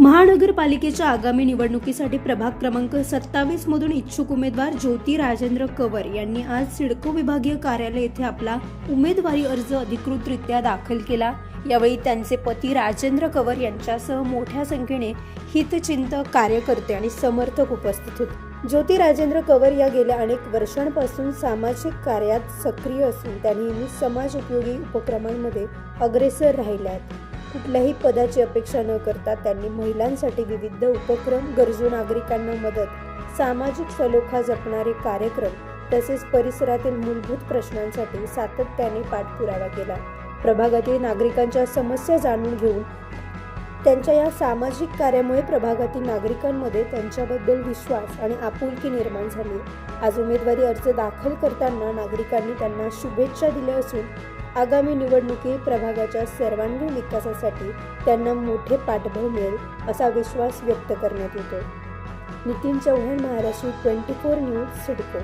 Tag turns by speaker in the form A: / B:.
A: महानगरपालिकेच्या आगामी निवडणुकीसाठी प्रभाग क्रमांक सत्तावीस मधून इच्छुक उमेदवार ज्योती राजेंद्र कवर यांनी आज सिडको विभागीय कार्यालय येथे आपला उमेदवारी अर्ज अधिकृतरित्या दाखल केला. यावेळी त्यांचे पती राजेंद्र कवर यांच्यासह मोठ्या संख्येने हितचिंतक कार्यकर्ते आणि समर्थक उपस्थित होते. ज्योती राजेंद्र कवर या गेल्या अनेक वर्षांपासून सामाजिक कार्यात सक्रिय असून त्या नेहमी समाज उपयोगी उपक्रमांमध्ये अग्रेसर राहिल्या आहेत. कुठल्याही पदाची अपेक्षा न करता त्यांनी महिलांसाठी विविध उपक्रम गरजू नागरिकांना मदत सामाजिक सलोखा जपणारे कार्यक्रम तसेच परिसरातील मूलभूत प्रश्नांसाठी सातत्याने पाठपुरावा केला. प्रभागातील नागरिकांच्या समस्या जाणून घेऊन त्यांच्या या सामाजिक कार्यामुळे प्रभागातील नागरिकांमध्ये त्यांच्याबद्दल विश्वास आणि आपुलकी निर्माण झाली. आज उमेदवारी अर्ज दाखल करताना नागरिकांनी त्यांना शुभेच्छा दिल्या असून आगामी निवडणुकीत प्रभागाच्या सर्वांगीण विकासासाठी त्यांना मोठे पाठबळ मिळेल असा विश्वास व्यक्त करण्यात येतो Nitin Chavan Maharashtra twenty four news CIDCO.